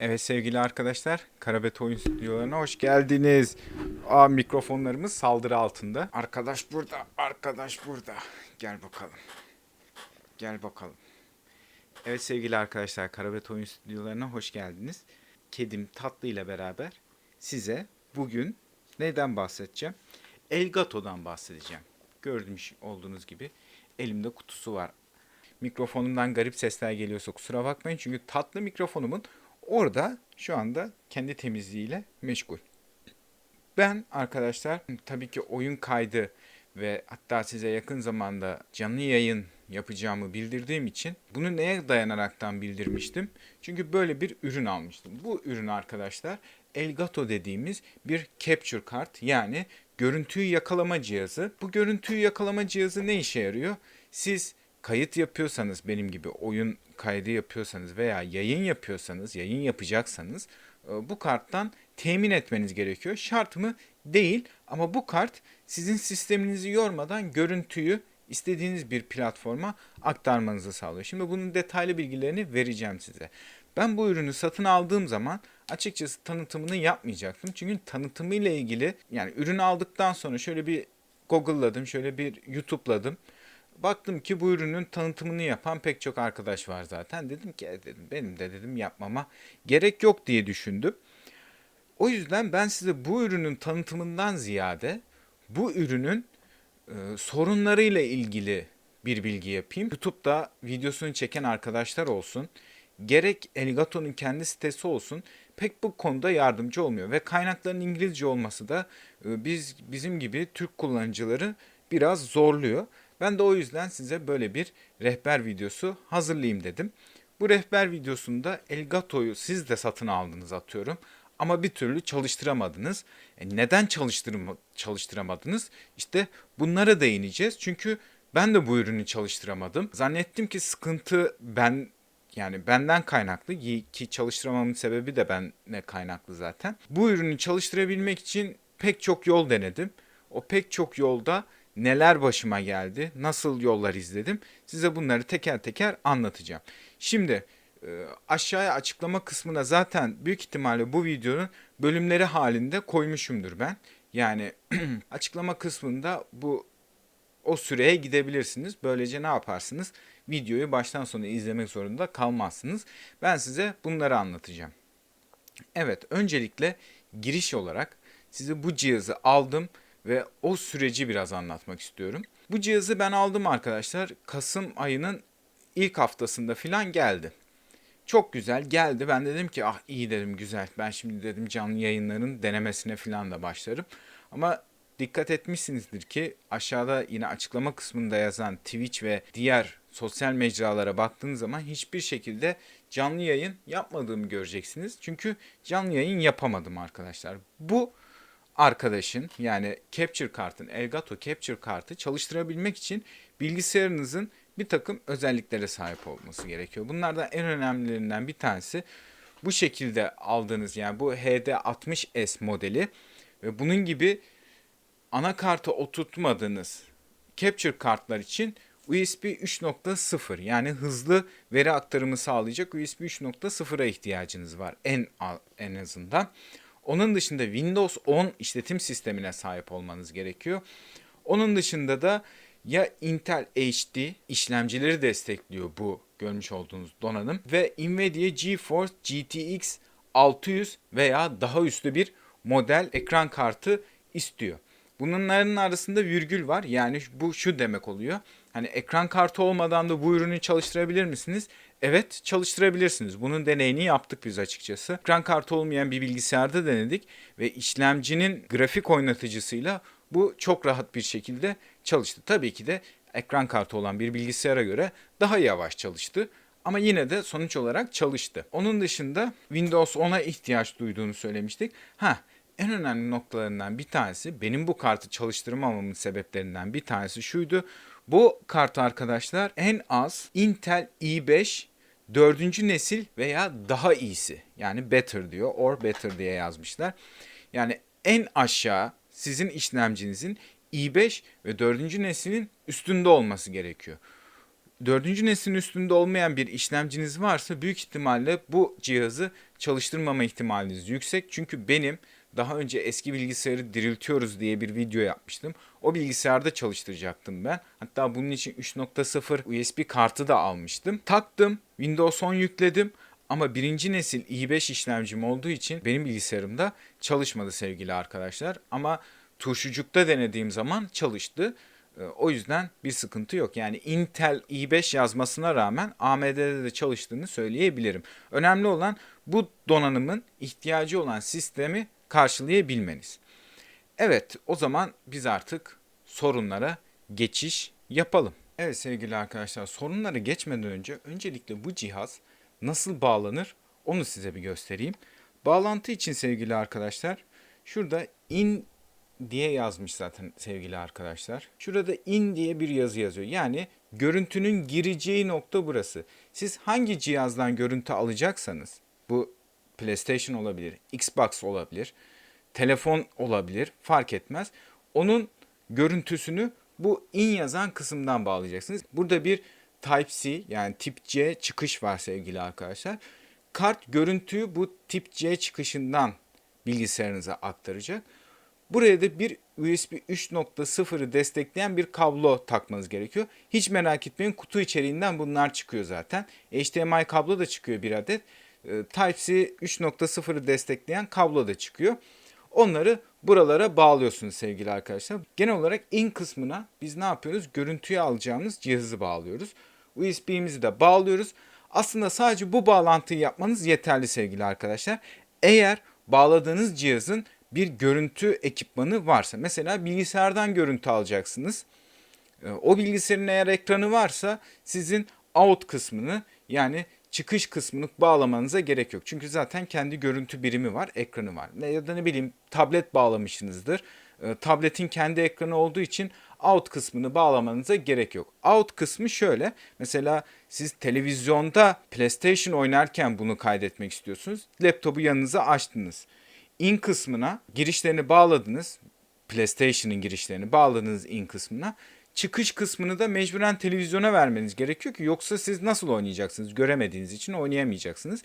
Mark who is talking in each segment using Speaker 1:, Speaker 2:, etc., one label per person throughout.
Speaker 1: Evet sevgili arkadaşlar, Karabet Oyun Stüdyolarına hoş geldiniz. Aa mikrofonlarımız saldırı altında. Arkadaş burada, arkadaş burada. Gel bakalım. Gel bakalım. Evet sevgili arkadaşlar, Karabet Oyun Stüdyolarına hoş geldiniz. Kedim Tatlı ile beraber size bugün neden bahsedeceğim? Elgato'dan bahsedeceğim. Gördüğünüz olduğunuz gibi elimde kutusu var. Mikrofonumdan garip sesler geliyorsa kusura bakmayın. Çünkü tatlı mikrofonumun orada şu anda kendi temizliğiyle meşgul. Ben arkadaşlar tabii ki oyun kaydı ve hatta size yakın zamanda canlı yayın yapacağımı bildirdiğim için bunu neye dayanaraktan bildirmiştim? Çünkü böyle bir ürün almıştım. Bu ürün arkadaşlar Elgato dediğimiz bir capture kart yani görüntüyü yakalama cihazı. Bu görüntüyü yakalama cihazı ne işe yarıyor? Siz kayıt yapıyorsanız benim gibi oyun kaydı yapıyorsanız veya yayın yapıyorsanız, yayın yapacaksanız e, bu karttan temin etmeniz gerekiyor. Şart mı? Değil ama bu kart sizin sisteminizi yormadan görüntüyü istediğiniz bir platforma aktarmanızı sağlıyor. Şimdi bunun detaylı bilgilerini vereceğim size. Ben bu ürünü satın aldığım zaman açıkçası tanıtımını yapmayacaktım. Çünkü tanıtımı ile ilgili yani ürünü aldıktan sonra şöyle bir Google'ladım, şöyle bir YouTube'ladım. Baktım ki bu ürünün tanıtımını yapan pek çok arkadaş var zaten. Dedim ki "E," dedim benim de dedim yapmama gerek yok diye düşündüm. O yüzden ben size bu ürünün tanıtımından ziyade bu ürünün e, sorunlarıyla ilgili bir bilgi yapayım. YouTube'da videosunu çeken arkadaşlar olsun, gerek Elgato'nun kendi sitesi olsun pek bu konuda yardımcı olmuyor ve kaynakların İngilizce olması da e, biz bizim gibi Türk kullanıcıları biraz zorluyor. Ben de o yüzden size böyle bir rehber videosu hazırlayayım dedim. Bu rehber videosunda Elgato'yu siz de satın aldınız atıyorum ama bir türlü çalıştıramadınız. E neden çalıştırma, çalıştıramadınız? İşte bunlara değineceğiz. Çünkü ben de bu ürünü çalıştıramadım. Zannettim ki sıkıntı ben yani benden kaynaklı ki çalıştıramamın sebebi de benle kaynaklı zaten. Bu ürünü çalıştırabilmek için pek çok yol denedim. O pek çok yolda neler başıma geldi, nasıl yollar izledim size bunları teker teker anlatacağım. Şimdi e, aşağıya açıklama kısmına zaten büyük ihtimalle bu videonun bölümleri halinde koymuşumdur ben. Yani açıklama kısmında bu o süreye gidebilirsiniz. Böylece ne yaparsınız? Videoyu baştan sona izlemek zorunda kalmazsınız. Ben size bunları anlatacağım. Evet, öncelikle giriş olarak size bu cihazı aldım ve o süreci biraz anlatmak istiyorum. Bu cihazı ben aldım arkadaşlar. Kasım ayının ilk haftasında filan geldi. Çok güzel geldi. Ben dedim ki ah iyi dedim güzel. Ben şimdi dedim canlı yayınların denemesine filan da başlarım. Ama dikkat etmişsinizdir ki aşağıda yine açıklama kısmında yazan Twitch ve diğer sosyal mecralara baktığınız zaman hiçbir şekilde canlı yayın yapmadığımı göreceksiniz. Çünkü canlı yayın yapamadım arkadaşlar. Bu arkadaşın yani capture kartın Elgato capture kartı çalıştırabilmek için bilgisayarınızın bir takım özelliklere sahip olması gerekiyor. Bunlardan en önemlilerinden bir tanesi bu şekilde aldığınız yani bu HD60S modeli ve bunun gibi anakarta oturtmadığınız capture kartlar için USB 3.0 yani hızlı veri aktarımı sağlayacak USB 3.0'a ihtiyacınız var en en azından. Onun dışında Windows 10 işletim sistemine sahip olmanız gerekiyor. Onun dışında da ya Intel HD işlemcileri destekliyor bu görmüş olduğunuz donanım ve Nvidia GeForce GTX 600 veya daha üstü bir model ekran kartı istiyor. Bunların arasında virgül var. Yani bu şu demek oluyor. Hani ekran kartı olmadan da bu ürünü çalıştırabilir misiniz? Evet çalıştırabilirsiniz. Bunun deneyini yaptık biz açıkçası. Ekran kartı olmayan bir bilgisayarda denedik ve işlemcinin grafik oynatıcısıyla bu çok rahat bir şekilde çalıştı. Tabii ki de ekran kartı olan bir bilgisayara göre daha yavaş çalıştı. Ama yine de sonuç olarak çalıştı. Onun dışında Windows 10'a ihtiyaç duyduğunu söylemiştik. Ha en önemli noktalarından bir tanesi benim bu kartı çalıştırmamamın sebeplerinden bir tanesi şuydu. Bu kart arkadaşlar en az Intel i5 dördüncü nesil veya daha iyisi yani better diyor or better diye yazmışlar. Yani en aşağı sizin işlemcinizin i5 ve dördüncü neslin üstünde olması gerekiyor. Dördüncü neslin üstünde olmayan bir işlemciniz varsa büyük ihtimalle bu cihazı çalıştırmama ihtimaliniz yüksek. Çünkü benim daha önce eski bilgisayarı diriltiyoruz diye bir video yapmıştım. O bilgisayarda çalıştıracaktım ben. Hatta bunun için 3.0 USB kartı da almıştım. Taktım, Windows 10 yükledim. Ama birinci nesil i5 işlemcim olduğu için benim bilgisayarımda çalışmadı sevgili arkadaşlar. Ama turşucukta denediğim zaman çalıştı. Ee, O yüzden bir sıkıntı yok. Yani Intel i5 yazmasına rağmen AMD'de de çalıştığını söyleyebilirim. Önemli olan bu donanımın ihtiyacı olan sistemi karşılayabilmeniz. Evet, o zaman biz artık sorunlara geçiş yapalım. Evet sevgili arkadaşlar, sorunları geçmeden önce öncelikle bu cihaz nasıl bağlanır onu size bir göstereyim. Bağlantı için sevgili arkadaşlar, şurada in diye yazmış zaten sevgili arkadaşlar. Şurada in diye bir yazı yazıyor. Yani görüntünün gireceği nokta burası. Siz hangi cihazdan görüntü alacaksanız bu PlayStation olabilir, Xbox olabilir, telefon olabilir fark etmez. Onun görüntüsünü bu in yazan kısımdan bağlayacaksınız. Burada bir Type-C yani tip C çıkış var sevgili arkadaşlar. Kart görüntüyü bu tip C çıkışından bilgisayarınıza aktaracak. Buraya da bir USB 3.0'ı destekleyen bir kablo takmanız gerekiyor. Hiç merak etmeyin kutu içeriğinden bunlar çıkıyor zaten. HDMI kablo da çıkıyor bir adet. Ee, Type-C 3.0'ı destekleyen kablo da çıkıyor. Onları buralara bağlıyorsunuz sevgili arkadaşlar. Genel olarak in kısmına biz ne yapıyoruz? Görüntüyü alacağımız cihazı bağlıyoruz. USB'mizi de bağlıyoruz. Aslında sadece bu bağlantıyı yapmanız yeterli sevgili arkadaşlar. Eğer bağladığınız cihazın bir görüntü ekipmanı varsa mesela bilgisayardan görüntü alacaksınız. Ee, O bilgisayarın eğer ekranı varsa sizin out kısmını yani çıkış kısmını bağlamanıza gerek yok. Çünkü zaten kendi görüntü birimi var, ekranı var. Ne ya da ne bileyim tablet bağlamışsınızdır. Ee, Tabletin kendi ekranı olduğu için out kısmını bağlamanıza gerek yok. Out kısmı şöyle. Mesela siz televizyonda PlayStation oynarken bunu kaydetmek istiyorsunuz. Laptopu yanınıza açtınız. In kısmına girişlerini bağladınız. PlayStation'ın girişlerini bağladınız in kısmına. Çıkış kısmını da mecburen televizyona vermeniz gerekiyor ki yoksa siz nasıl oynayacaksınız? Göremediğiniz için oynayamayacaksınız.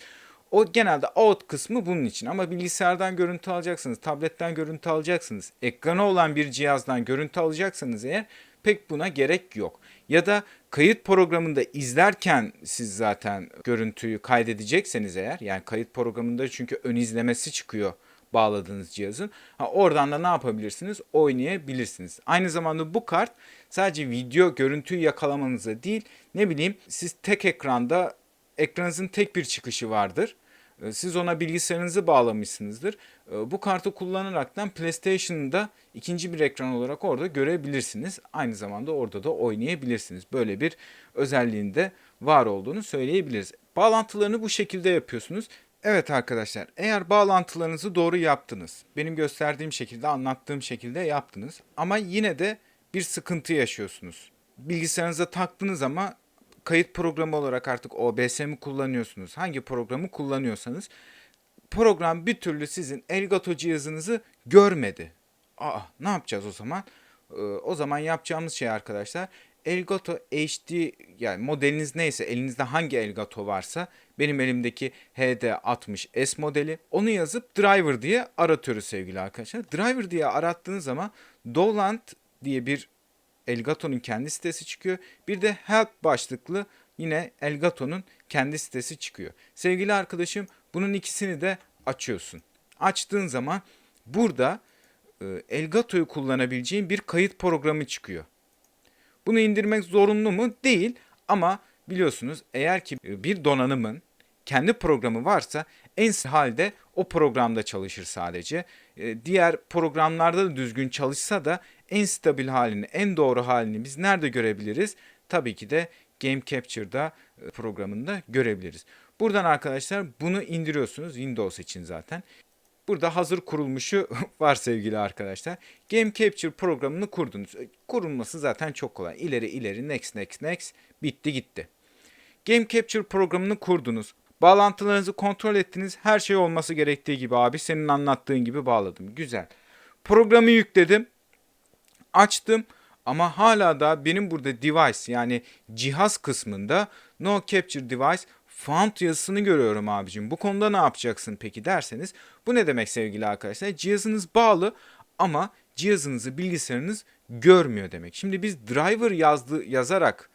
Speaker 1: O genelde out kısmı bunun için ama bilgisayardan görüntü alacaksınız, tabletten görüntü alacaksınız, ekranı olan bir cihazdan görüntü alacaksanız eğer pek buna gerek yok. Ya da kayıt programında izlerken siz zaten görüntüyü kaydedecekseniz eğer yani kayıt programında çünkü ön izlemesi çıkıyor bağladığınız cihazın. Ha, oradan da ne yapabilirsiniz? Oynayabilirsiniz. Aynı zamanda bu kart sadece video görüntüyü yakalamanıza değil ne bileyim siz tek ekranda ekranınızın tek bir çıkışı vardır. Ee, Siz ona bilgisayarınızı bağlamışsınızdır. Ee, Bu kartı kullanaraktan PlayStation'da ikinci bir ekran olarak orada görebilirsiniz. Aynı zamanda orada da oynayabilirsiniz. Böyle bir özelliğinde var olduğunu söyleyebiliriz. Bağlantılarını bu şekilde yapıyorsunuz. Evet arkadaşlar, eğer bağlantılarınızı doğru yaptınız, benim gösterdiğim şekilde, anlattığım şekilde yaptınız ama yine de bir sıkıntı yaşıyorsunuz. Bilgisayarınıza taktınız ama kayıt programı olarak artık OBS mi kullanıyorsunuz? Hangi programı kullanıyorsanız program bir türlü sizin Elgato cihazınızı görmedi. Aa, ne yapacağız o zaman? Ee, o zaman yapacağımız şey arkadaşlar Elgato HD yani modeliniz neyse elinizde hangi Elgato varsa benim elimdeki HD60S modeli onu yazıp driver diye aratıyoruz sevgili arkadaşlar. Driver diye arattığınız zaman Dolant diye bir Elgato'nun kendi sitesi çıkıyor. Bir de help başlıklı yine Elgato'nun kendi sitesi çıkıyor. Sevgili arkadaşım bunun ikisini de açıyorsun. Açtığın zaman burada e, Elgato'yu kullanabileceğin bir kayıt programı çıkıyor. Bunu indirmek zorunlu mu? Değil ama biliyorsunuz eğer ki bir donanımın kendi programı varsa en halde o programda çalışır sadece. E, Diğer programlarda da düzgün çalışsa da en stabil halini, en doğru halini biz nerede görebiliriz? Tabii ki de Game Capture'da e, programında görebiliriz. Buradan arkadaşlar bunu indiriyorsunuz Windows için zaten. Burada hazır kurulmuşu var sevgili arkadaşlar. Game Capture programını kurdunuz. E, Kurulması zaten çok kolay. İleri ileri next next next bitti gitti. Game Capture programını kurdunuz. Bağlantılarınızı kontrol ettiniz. Her şey olması gerektiği gibi abi senin anlattığın gibi bağladım. Güzel. Programı yükledim. Açtım ama hala da benim burada device yani cihaz kısmında no capture device found yazısını görüyorum abicim. Bu konuda ne yapacaksın peki derseniz bu ne demek sevgili arkadaşlar? Cihazınız bağlı ama cihazınızı bilgisayarınız görmüyor demek. Şimdi biz driver yazdı, yazarak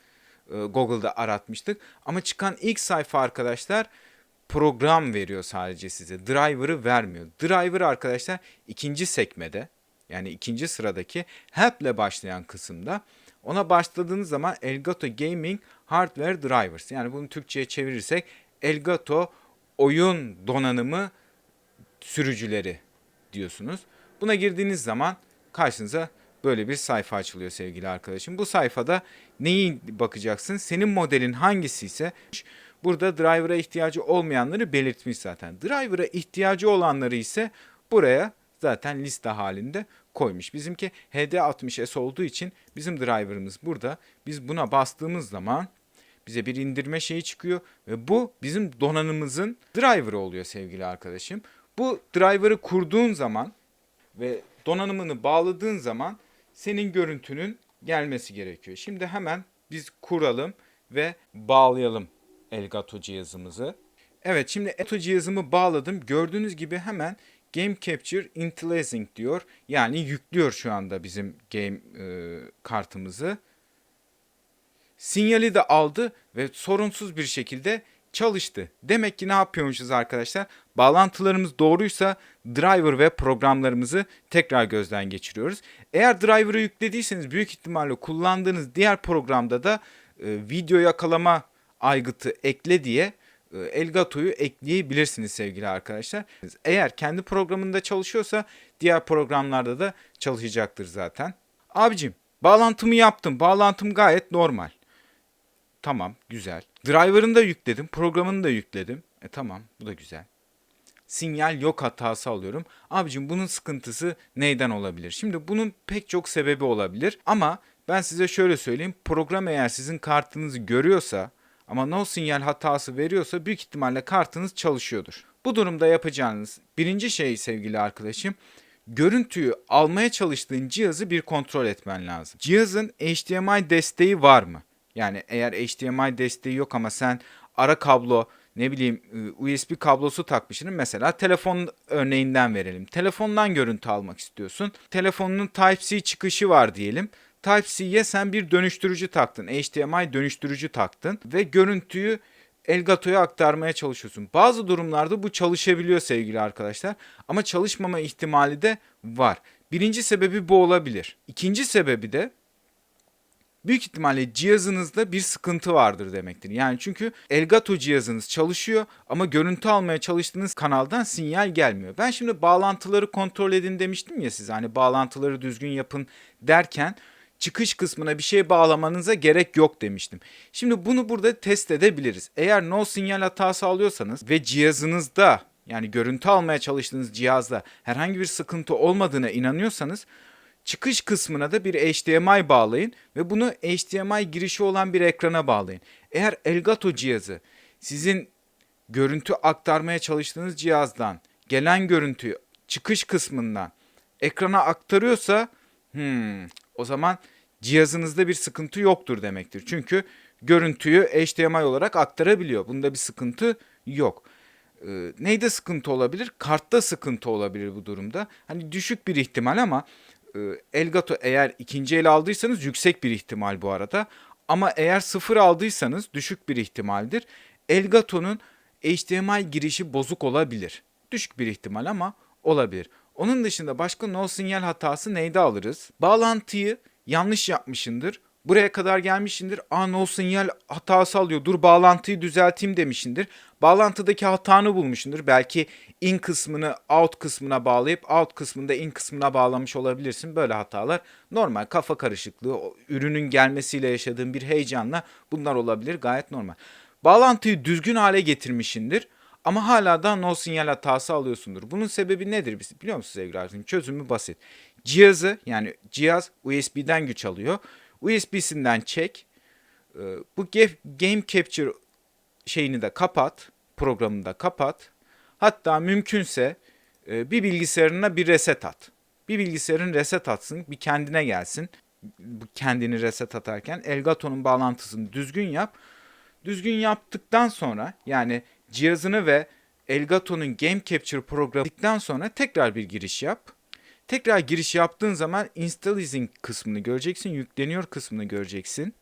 Speaker 1: e, Google'da aratmıştık ama çıkan ilk sayfa arkadaşlar program veriyor sadece size. Driver'ı vermiyor. Driver arkadaşlar ikinci sekmede yani ikinci sıradaki help ile başlayan kısımda ona başladığınız zaman Elgato Gaming Hardware Drivers yani bunu Türkçe'ye çevirirsek Elgato oyun donanımı sürücüleri diyorsunuz. Buna girdiğiniz zaman karşınıza böyle bir sayfa açılıyor sevgili arkadaşım. Bu sayfada neyi bakacaksın? Senin modelin hangisi ise burada driver'a ihtiyacı olmayanları belirtmiş zaten. Driver'a ihtiyacı olanları ise buraya zaten liste halinde koymuş. Bizimki HD60S olduğu için bizim driver'ımız burada. Biz buna bastığımız zaman bize bir indirme şeyi çıkıyor ve bu bizim donanımımızın driver'ı oluyor sevgili arkadaşım. Bu driver'ı kurduğun zaman ve donanımını bağladığın zaman senin görüntünün gelmesi gerekiyor. Şimdi hemen biz kuralım ve bağlayalım Elgato cihazımızı. Evet şimdi Elgato cihazımı bağladım. Gördüğünüz gibi hemen Game Capture Interlacing diyor. Yani yüklüyor şu anda bizim game e, kartımızı. Sinyali de aldı ve sorunsuz bir şekilde çalıştı. Demek ki ne yapıyormuşuz arkadaşlar? Bağlantılarımız doğruysa driver ve programlarımızı tekrar gözden geçiriyoruz. Eğer driver'ı yüklediyseniz büyük ihtimalle kullandığınız diğer programda da e, video yakalama aygıtı ekle diye e, Elgato'yu ekleyebilirsiniz sevgili arkadaşlar. Eğer kendi programında çalışıyorsa diğer programlarda da çalışacaktır zaten. Abicim bağlantımı yaptım. Bağlantım gayet normal. Tamam güzel. Driver'ını da yükledim. Programını da yükledim. E tamam bu da güzel. Sinyal yok hatası alıyorum. Abicim bunun sıkıntısı neyden olabilir? Şimdi bunun pek çok sebebi olabilir. Ama ben size şöyle söyleyeyim. Program eğer sizin kartınızı görüyorsa ama no sinyal hatası veriyorsa büyük ihtimalle kartınız çalışıyordur. Bu durumda yapacağınız birinci şey sevgili arkadaşım görüntüyü almaya çalıştığın cihazı bir kontrol etmen lazım. Cihazın HDMI desteği var mı? Yani eğer HDMI desteği yok ama sen ara kablo ne bileyim ıı, USB kablosu takmışsın. Mesela telefon örneğinden verelim. Telefondan görüntü almak istiyorsun. Telefonunun Type-C çıkışı var diyelim. Type-C'ye sen bir dönüştürücü taktın. HDMI dönüştürücü taktın ve görüntüyü Elgato'ya aktarmaya çalışıyorsun. Bazı durumlarda bu çalışabiliyor sevgili arkadaşlar ama çalışmama ihtimali de var. Birinci sebebi bu olabilir. İkinci sebebi de büyük ihtimalle cihazınızda bir sıkıntı vardır demektir. Yani çünkü Elgato cihazınız çalışıyor ama görüntü almaya çalıştığınız kanaldan sinyal gelmiyor. Ben şimdi bağlantıları kontrol edin demiştim ya size. Hani bağlantıları düzgün yapın derken çıkış kısmına bir şey bağlamanıza gerek yok demiştim. Şimdi bunu burada test edebiliriz. Eğer no sinyal hatası alıyorsanız ve cihazınızda yani görüntü almaya çalıştığınız cihazda herhangi bir sıkıntı olmadığına inanıyorsanız çıkış kısmına da bir HDMI bağlayın ve bunu HDMI girişi olan bir ekrana bağlayın. Eğer Elgato cihazı sizin görüntü aktarmaya çalıştığınız cihazdan gelen görüntüyü çıkış kısmından ekrana aktarıyorsa hmm, o zaman cihazınızda bir sıkıntı yoktur demektir. Çünkü görüntüyü HDMI olarak aktarabiliyor. Bunda bir sıkıntı yok. Ee, neyde sıkıntı olabilir? Kartta sıkıntı olabilir bu durumda. Hani düşük bir ihtimal ama Elgato eğer ikinci el aldıysanız yüksek bir ihtimal bu arada. Ama eğer sıfır aldıysanız düşük bir ihtimaldir. Elgato'nun HDMI girişi bozuk olabilir. Düşük bir ihtimal ama olabilir. Onun dışında başka no sinyal hatası neyde alırız? Bağlantıyı yanlış yapmışındır. Buraya kadar gelmişindir. Aa no sinyal hatası alıyor. Dur bağlantıyı düzelteyim demişindir. Bağlantıdaki hatanı bulmuşsundur. Belki in kısmını out kısmına bağlayıp out kısmında in kısmına bağlamış olabilirsin. Böyle hatalar normal kafa karışıklığı, ürünün gelmesiyle yaşadığın bir heyecanla bunlar olabilir. Gayet normal. Bağlantıyı düzgün hale getirmişindir. Ama hala da no sinyal hatası alıyorsundur. Bunun sebebi nedir biliyor musunuz sevgili arkadaşım? Çözümü basit. Cihazı yani cihaz USB'den güç alıyor. USB'sinden çek. Ee, bu Game Capture şeyini de kapat. Programını da kapat. Hatta mümkünse e, bir bilgisayarına bir reset at. Bir bilgisayarın reset atsın, bir kendine gelsin. Kendini reset atarken Elgato'nun bağlantısını düzgün yap. düzgün yaptıktan sonra yani cihazını ve Elgato'nun Game Capture programından sonra tekrar bir giriş yap. Tekrar giriş yaptığın zaman Installizing kısmını göreceksin, yükleniyor kısmını göreceksin.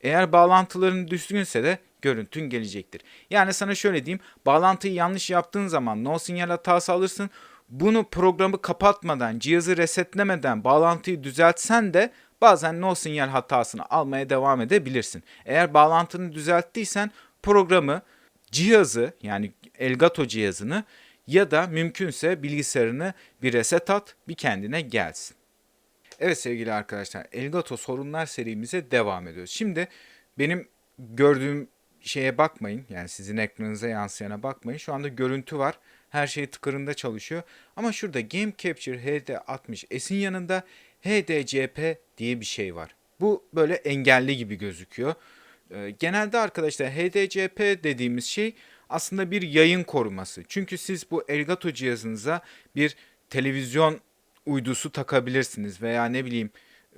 Speaker 1: Eğer bağlantıların düzgünse de görüntün gelecektir. Yani sana şöyle diyeyim, bağlantıyı yanlış yaptığın zaman no sinyal hatası alırsın. Bunu programı kapatmadan, cihazı resetlemeden bağlantıyı düzeltsen de bazen no sinyal hatasını almaya devam edebilirsin. Eğer bağlantını düzelttiysen programı, cihazı yani Elgato cihazını ya da mümkünse bilgisayarını bir reset at, bir kendine gelsin. Evet sevgili arkadaşlar, Elgato sorunlar serimize devam ediyoruz. Şimdi benim gördüğüm şeye bakmayın. Yani sizin ekranınıza yansıyana bakmayın. Şu anda görüntü var. Her şey tıkırında çalışıyor. Ama şurada Game Capture HD60S'in yanında HDCP diye bir şey var. Bu böyle engelli gibi gözüküyor. Ee, Genelde arkadaşlar HDCP dediğimiz şey aslında bir yayın koruması. Çünkü siz bu Elgato cihazınıza bir televizyon uydusu takabilirsiniz veya ne bileyim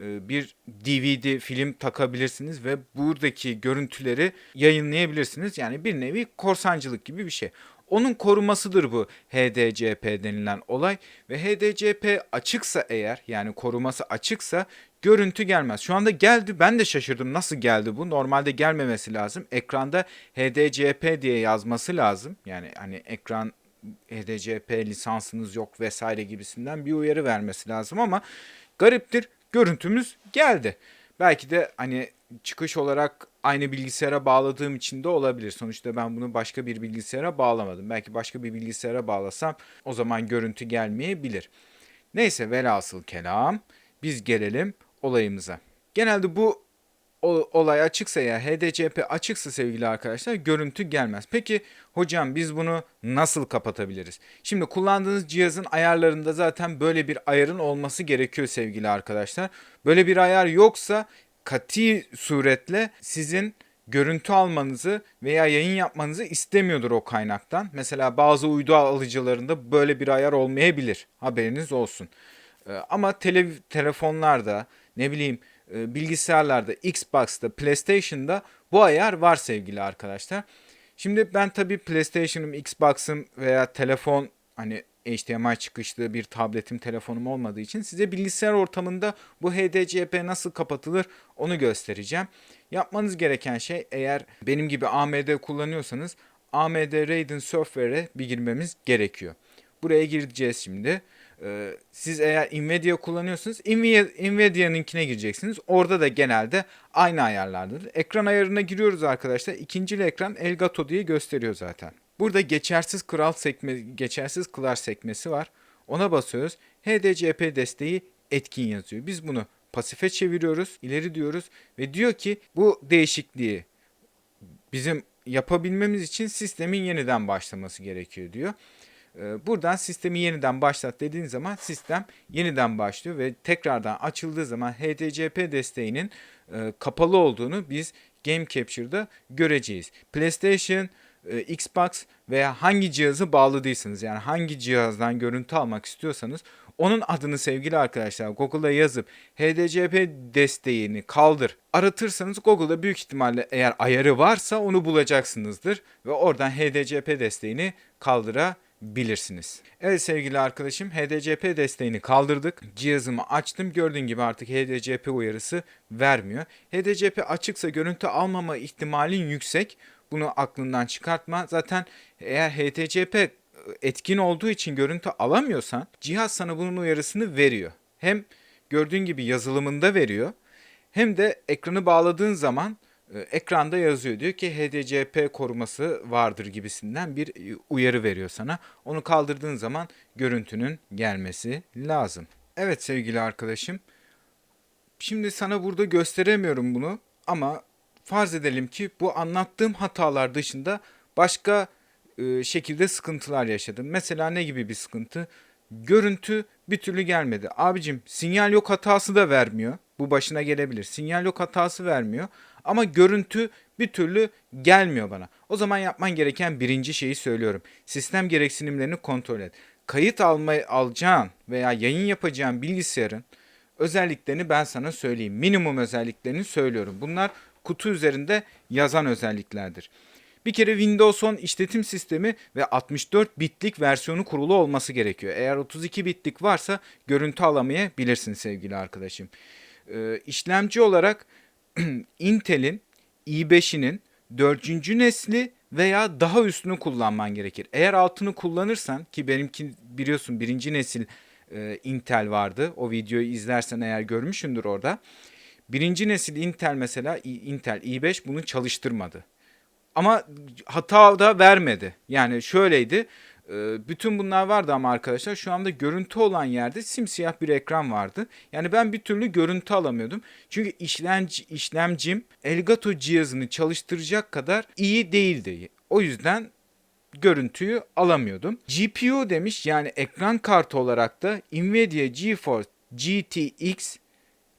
Speaker 1: e, bir DVD film takabilirsiniz ve buradaki görüntüleri yayınlayabilirsiniz. Yani bir nevi korsancılık gibi bir şey. Onun korumasıdır bu HDCP denilen olay ve HDCP açıksa eğer yani koruması açıksa görüntü gelmez. Şu anda geldi ben de şaşırdım nasıl geldi bu normalde gelmemesi lazım. Ekranda HDCP diye yazması lazım yani hani ekran HDCP lisansınız yok vesaire gibisinden bir uyarı vermesi lazım ama gariptir görüntümüz geldi. Belki de hani çıkış olarak aynı bilgisayara bağladığım için de olabilir. Sonuçta ben bunu başka bir bilgisayara bağlamadım. Belki başka bir bilgisayara bağlasam o zaman görüntü gelmeyebilir. Neyse velhasıl kelam biz gelelim olayımıza. Genelde bu olay açıksa ya HDCP açıksa sevgili arkadaşlar görüntü gelmez. Peki hocam biz bunu nasıl kapatabiliriz? Şimdi kullandığınız cihazın ayarlarında zaten böyle bir ayarın olması gerekiyor sevgili arkadaşlar. Böyle bir ayar yoksa kati suretle sizin görüntü almanızı veya yayın yapmanızı istemiyordur o kaynaktan. Mesela bazı uydu alıcılarında böyle bir ayar olmayabilir. Haberiniz olsun. Ee, Ama tele, telefonlarda ne bileyim e, bilgisayarlarda, Xbox'ta, PlayStation'da bu ayar var sevgili arkadaşlar. Şimdi ben tabii PlayStation'ım, Xbox'ım veya telefon hani HDMI çıkışlı bir tabletim, telefonum olmadığı için size bilgisayar ortamında bu HDCP nasıl kapatılır onu göstereceğim. Yapmanız gereken şey eğer benim gibi AMD kullanıyorsanız AMD Radeon Software'e bir girmemiz gerekiyor. Buraya gireceğiz şimdi. Ee, siz eğer Nvidia kullanıyorsanız Nvidia- Nvidia'nınnkine gireceksiniz. Orada da genelde aynı ayarlardır. Ekran ayarına giriyoruz arkadaşlar. İkinci ekran Elgato diye gösteriyor zaten. Burada geçersiz kral sekme, geçersiz kılar sekmesi var. Ona basıyoruz. HDCP desteği etkin yazıyor. Biz bunu pasife çeviriyoruz, ileri diyoruz ve diyor ki bu değişikliği bizim yapabilmemiz için sistemin yeniden başlaması gerekiyor diyor. Ee, Buradan sistemi yeniden başlat dediğin zaman sistem yeniden başlıyor ve tekrardan açıldığı zaman HDCP desteğinin e, kapalı olduğunu biz Game Capture'da göreceğiz. PlayStation, e, Xbox veya hangi cihazı bağladıysanız yani hangi cihazdan görüntü almak istiyorsanız onun adını sevgili arkadaşlar Google'a yazıp HDCP desteğini kaldır aratırsanız Google'da büyük ihtimalle eğer ayarı varsa onu bulacaksınızdır ve oradan HDCP desteğini kaldırabilirsiniz. Evet sevgili arkadaşım HDCP desteğini kaldırdık. Cihazımı açtım. Gördüğün gibi artık HDCP uyarısı vermiyor. HDCP açıksa görüntü almama ihtimalin yüksek. Bunu aklından çıkartma. Zaten eğer HDCP etkin olduğu için görüntü alamıyorsan cihaz sana bunun uyarısını veriyor. Hem gördüğün gibi yazılımında veriyor hem de ekranı bağladığın zaman e, ekranda yazıyor. Diyor ki HDCP koruması vardır gibisinden bir e, uyarı veriyor sana. Onu kaldırdığın zaman görüntünün gelmesi lazım. Evet sevgili arkadaşım. Şimdi sana burada gösteremiyorum bunu ama farz edelim ki bu anlattığım hatalar dışında başka e, şekilde sıkıntılar yaşadım. Mesela ne gibi bir sıkıntı? Görüntü bir türlü gelmedi. Abicim sinyal yok hatası da vermiyor. Bu başına gelebilir. Sinyal yok hatası vermiyor. Ama görüntü bir türlü gelmiyor bana. O zaman yapman gereken birinci şeyi söylüyorum. Sistem gereksinimlerini kontrol et. Kayıt almayı alacağın veya yayın yapacağın bilgisayarın özelliklerini ben sana söyleyeyim. Minimum özelliklerini söylüyorum. Bunlar kutu üzerinde yazan özelliklerdir. Bir kere Windows 10 işletim sistemi ve 64 bitlik versiyonu kurulu olması gerekiyor. Eğer 32 bitlik varsa görüntü alamayabilirsin sevgili arkadaşım. Ee, işlemci olarak Intel'in i5'inin 4. nesli veya daha üstünü kullanman gerekir. Eğer altını kullanırsan ki benimki biliyorsun birinci nesil e, Intel vardı. O videoyu izlersen eğer görmüşsündür orada. Birinci nesil Intel mesela Intel i5 bunu çalıştırmadı. Ama hata da vermedi. Yani şöyleydi. e, Bütün bunlar vardı ama arkadaşlar şu anda görüntü olan yerde simsiyah bir ekran vardı. Yani ben bir türlü görüntü alamıyordum. Çünkü işlemci, işlemcim Elgato cihazını çalıştıracak kadar iyi değildi. O yüzden görüntüyü alamıyordum. GPU demiş yani ekran kartı olarak da Nvidia GeForce GTX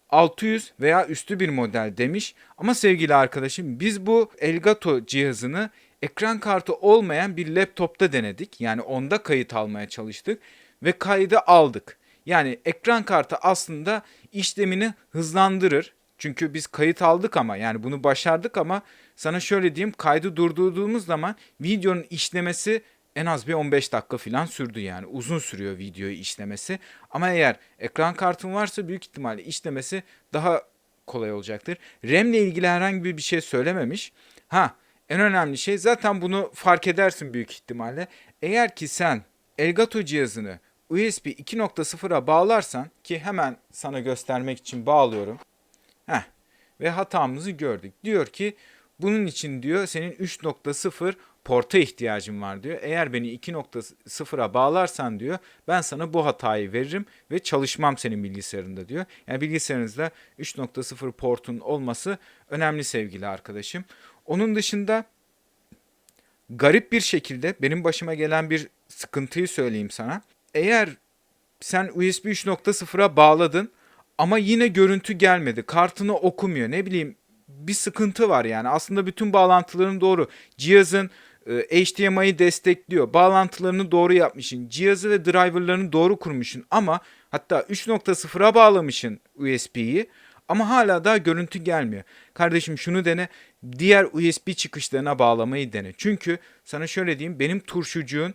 Speaker 1: 600 veya üstü bir model demiş. Ama sevgili arkadaşım biz bu Elgato cihazını ekran kartı olmayan bir laptopta denedik. Yani onda kayıt almaya çalıştık ve kaydı aldık. Yani ekran kartı aslında işlemini hızlandırır. Çünkü biz kayıt aldık ama yani bunu başardık ama sana şöyle diyeyim kaydı durdurduğumuz zaman videonun işlemesi en az bir 15 dakika falan sürdü yani. Uzun sürüyor videoyu işlemesi. Ama eğer ekran kartın varsa büyük ihtimalle işlemesi daha kolay olacaktır. RAM ile ilgili herhangi bir şey söylememiş. Ha en önemli şey zaten bunu fark edersin büyük ihtimalle. Eğer ki sen Elgato cihazını USB 2.0'a bağlarsan ki hemen sana göstermek için bağlıyorum. Heh. Ve hatamızı gördük. Diyor ki bunun için diyor senin 3.0 porta ihtiyacın var diyor. Eğer beni 2.0'a bağlarsan diyor ben sana bu hatayı veririm ve çalışmam senin bilgisayarında diyor. Yani bilgisayarınızda 3.0 portun olması önemli sevgili arkadaşım. Onun dışında garip bir şekilde benim başıma gelen bir sıkıntıyı söyleyeyim sana. Eğer sen USB 3.0'a bağladın ama yine görüntü gelmedi. Kartını okumuyor. Ne bileyim bir sıkıntı var yani. Aslında bütün bağlantıların doğru. Cihazın e, HDMI'yi destekliyor. Bağlantılarını doğru yapmışsın. Cihazı ve driverlarını doğru kurmuşsun ama hatta 3.0'a bağlamışsın USB'yi ama hala daha görüntü gelmiyor. Kardeşim şunu dene. Diğer USB çıkışlarına bağlamayı dene. Çünkü sana şöyle diyeyim benim turşucuğun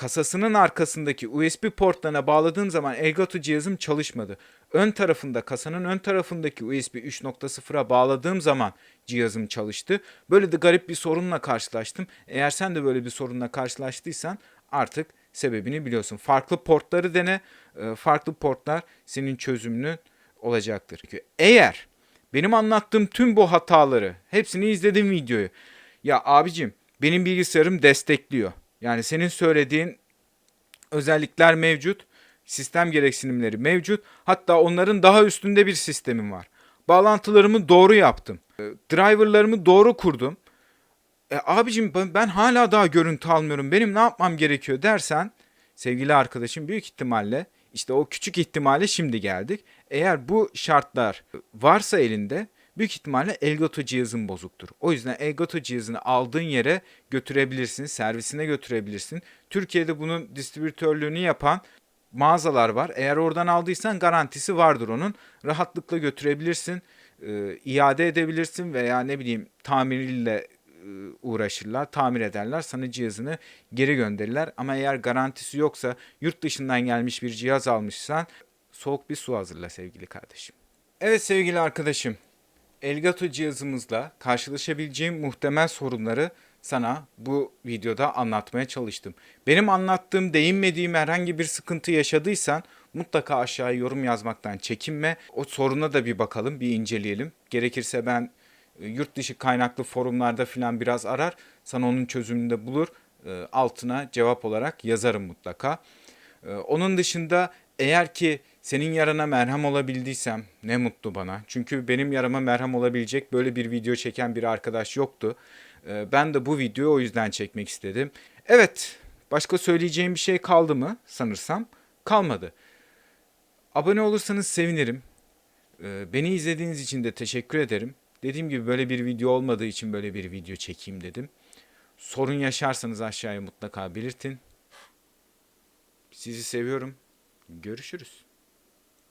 Speaker 1: kasasının arkasındaki USB portlarına bağladığım zaman Elgato cihazım çalışmadı. Ön tarafında kasanın ön tarafındaki USB 3.0'a bağladığım zaman cihazım çalıştı. Böyle de garip bir sorunla karşılaştım. Eğer sen de böyle bir sorunla karşılaştıysan artık sebebini biliyorsun. Farklı portları dene. e, Farklı portlar senin çözümünün olacaktır. Çünkü eğer benim anlattığım tüm bu hataları hepsini izledim videoyu. Ya abicim benim bilgisayarım destekliyor. Yani senin söylediğin özellikler mevcut. Sistem gereksinimleri mevcut. Hatta onların daha üstünde bir sistemim var. Bağlantılarımı doğru yaptım. E, Driverlarımı doğru kurdum. E, abicim ben, ben hala daha görüntü almıyorum. Benim ne yapmam gerekiyor dersen sevgili arkadaşım büyük ihtimalle işte o küçük ihtimale şimdi geldik. Eğer bu şartlar varsa elinde büyük ihtimalle Elgato cihazın bozuktur. O yüzden Elgato cihazını aldığın yere götürebilirsin, servisine götürebilirsin. Türkiye'de bunun distribütörlüğünü yapan mağazalar var. Eğer oradan aldıysan garantisi vardır onun. Rahatlıkla götürebilirsin, e, iade edebilirsin veya ne bileyim tamiriyle e, uğraşırlar, tamir ederler, sana cihazını geri gönderirler. Ama eğer garantisi yoksa, yurt dışından gelmiş bir cihaz almışsan soğuk bir su hazırla sevgili kardeşim. Evet sevgili arkadaşım, Elgato cihazımızla karşılaşabileceğim muhtemel sorunları sana bu videoda anlatmaya çalıştım. Benim anlattığım, değinmediğim herhangi bir sıkıntı yaşadıysan mutlaka aşağıya yorum yazmaktan çekinme. O soruna da bir bakalım, bir inceleyelim. Gerekirse ben e, yurt dışı kaynaklı forumlarda falan biraz arar. Sana onun çözümünü de bulur. E, Altına cevap olarak yazarım mutlaka. Ee, Onun dışında eğer ki senin yarana merhem olabildiysem ne mutlu bana. Çünkü benim yarama merhem olabilecek böyle bir video çeken bir arkadaş yoktu. Ee, Ben de bu videoyu o yüzden çekmek istedim. Evet, başka söyleyeceğim bir şey kaldı mı sanırsam? Kalmadı. Abone olursanız sevinirim. Ee, Beni izlediğiniz için de teşekkür ederim. Dediğim gibi böyle bir video olmadığı için böyle bir video çekeyim dedim. Sorun yaşarsanız aşağıya mutlaka belirtin. Sizi seviyorum. Görüşürüz.